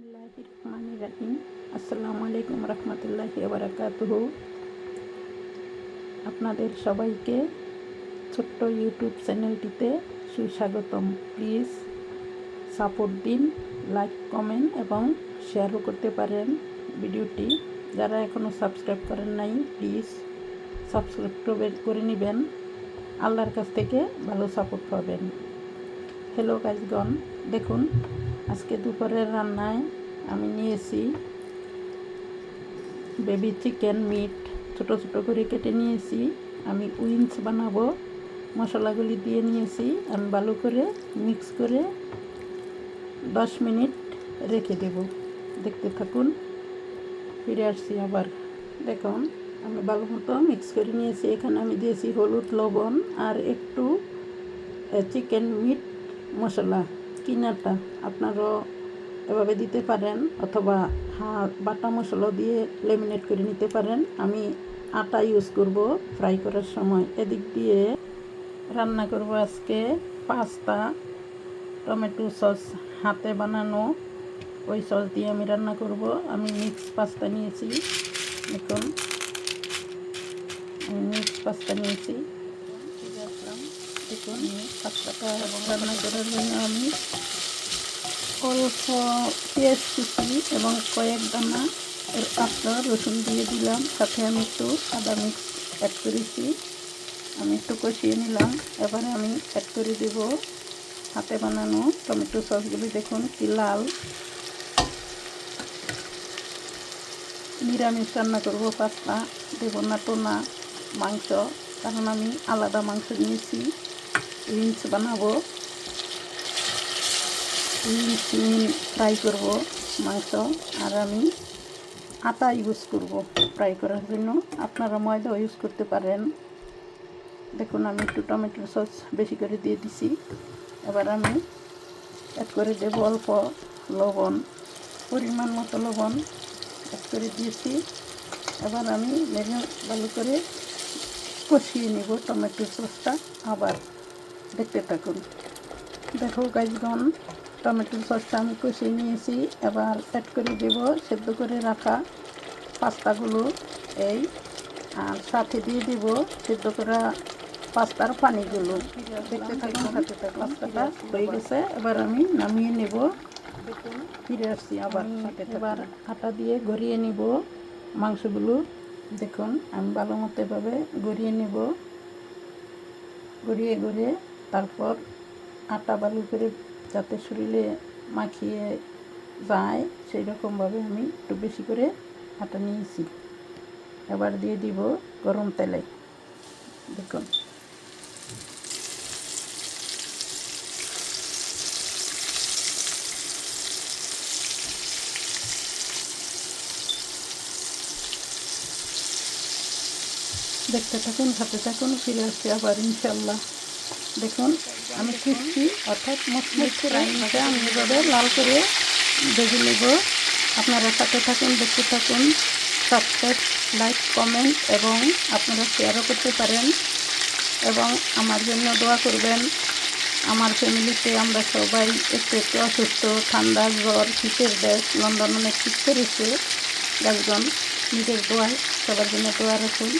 বিসমিল্লাহির আসসালামু আলাইকুম রহমতুল্লাহি বারাকাতুহু। আপনাদের সবাইকে ছোট্ট ইউটিউব চ্যানেলটিতে সুস্বাগতম। প্লিজ সাপোর্ট দিন, লাইক, কমেন্ট এবং শেয়ারও করতে পারেন ভিডিওটি। যারা এখনও সাবস্ক্রাইব করেন নাই, প্লিজ সাবস্ক্রাইব করে নেবেন। আল্লাহর কাছ থেকে ভালো সাপোর্ট পাবেন। হ্যালো গাইজগণ দেখুন আজকে দুপুরের রান্নায় আমি নিয়েছি বেবি চিকেন মিট। ছোট ছোট করে কেটে নিয়েছি। আমি উইংস বানাবো, মশলাগুলি দিয়ে নিয়েছি। আমি ভালো করে মিক্স করে দশ মিনিট রেখে দেব। দেখতে থাকুন, ফিরে আসছি আবার। দেখুন, আমি ভালো মতো মিক্স করে নিয়েছি। এখানে আমি দিয়েছি হলুদ, লবণ আর একটু চিকেন মিট মশলা। কিনাটা আপনারাও এভাবে দিতে পারেন অথবা হা, বাটা মশলা দিয়ে লেমিনেট করে নিতে পারেন। আমি আটা ইউজ করব ফ্রাই করার সময়। এদিক দিয়ে রান্না করব আজকে পাস্তা, টমেটো সস হাতে বানানো। ওই সস দিয়ে আমি রান্না করব। আমি মিক্স পাস্তা নিয়েছি। আমি মিক্স পাস্তা নিয়েছি। দেখুন। পাস্তাটা রান্না করার জন্য আমি অল্প পেঁয়াজ কুচি এবং কয়েক দানা পাতলা রসুন দিয়ে দিলাম। সাথে আমি একটু আদা মিক্স অ্যাড করেছি। আমি একটু কষিয়ে নিলাম। এবারে আমি অ্যাড করে দেব হাতে বানানো টমেটো সসগুলি। দেখুন কি লাল। নিরামিষ রান্না করব পাস্তা। দেব না টোনা মাংস কারণ আমি আলাদা মাংস নিয়েছি। উইংস বানাবো। উইংস ফ্রাই করব মাংস আর আমি আটা ইউজ করব ফ্রাই করার জন্য। আপনারা ময়দা ইউজ করতে পারেন। দেখুন, আমি একটু টমেটোর সস বেশি করে দিয়ে দিছি। এবার আমি অ্যাড করে দেব অল্প লবণ, পরিমাণ মতো লবণ অ্যাড করে দিয়েছি। এবার আমি লেগে ভালো করে কষিয়ে নেব টমেটোর সসটা আবার। দেখতে থাকুন। দেখো গাছগণ টমেটো সসটা আমি কষিয়ে নিয়েছি। এবার অ্যাড করে দেব, সেদ্ধ করে রাখা পাস্তাগুলো এই, আর সাথে দিয়ে দেব সেদ্ধ করা পাস্তার পানিগুলো। দেখতে থাকুন, সাথে পাস্তাটা হয়ে গেছে। এবার আমি নামিয়ে নেব। ফিরে আসছি আবার। এবার আটা দিয়ে গড়িয়ে নিব মাংসগুলো। দেখুন, আমি ভালো মতো এভাবে গড়িয়ে নেব। গড়িয়ে গড়িয়ে তারপর আটা বালু করে যাতে শরীরে মাখিয়ে যায় সেই রকমভাবে আমি একটু বেশি করে আটা নিয়েছি। এবার দিয়ে দিব গরম তেলে। দেখুন। দেখতে থাকুন, হাতে থাকুন, ফিরে আসছি আবার ইনশাল্লাহ দেখুন, আমি ক্রিস্পি অর্থাৎ মচমচ করে আমি এভাবে লাল করে ভেজে নেব। আপনারা সাথে থাকুন, দেখতে থাকুন সাবস্ক্রাইব লাইক কমেন্ট এবং আপনারা শেয়ারও করতে পারেন। এবং আমার জন্য দোয়া করবেন, আমার ফ্যামিলিতে আমরা সবাই একটু একটু অসুস্থ, ঠান্ডা জ্বর, শীতের দেশ লন্ডন অনেক শীত করেছে একজন নিজের দোয়ায় সবার জন্য দোয়া রাখুন।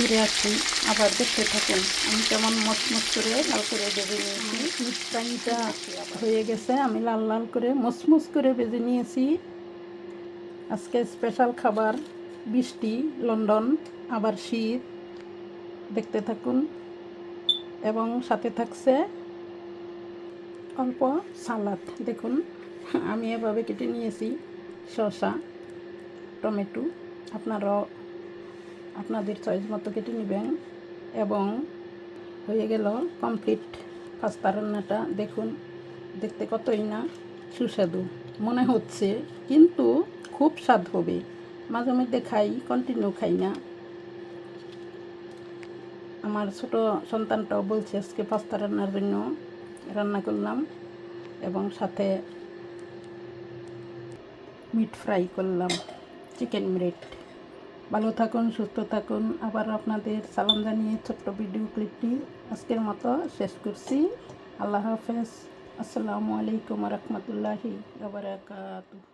ফিরে আসছি আবার দেখতে থাকুন। আমি কেমন মচমচ করে লাল করে ভেজে নিয়েছি। হয়ে গেছে, আমি লাল লাল করে মচমচ করে ভেজে নিয়েছি। আজকে স্পেশাল খাবার, বৃষ্টি, লন্ডন, আবার শীত। দেখতে থাকুন। এবং সাথে থাকছে অল্প সালাদ। দেখুন, আমি এভাবে কেটে নিয়েছি। শসা, টমেটো, আপনারাও আপনাদের চয়েস মতো কেটে নেবেন এবং হয়ে গেল কমপ্লিট পাস্তা রান্নাটা দেখুন, দেখতে কতই না সুস্বাদু। মনে হচ্ছে কিন্তু খুব স্বাদ হবে। মাঝে মধ্যে খাই কন্টিনিউ খাই না। আমার ছোট সন্তানটাও বলছে, আজকে পাস্তা রান্নার জন্য রান্না করলাম এবং সাথে মিট ফ্রাই করলাম চিকেন মিট ভালো থাকুন, সুস্থ থাকুন। আবার আপনাদের সালাম জানিয়ে ছোট্ট ভিডিও ক্লিপটি আজকের মতো শেষ করছি। আল্লাহ হাফেজ। আসসালামু আলাইকুম রহমতুল্লাহি বারাকাতুহ।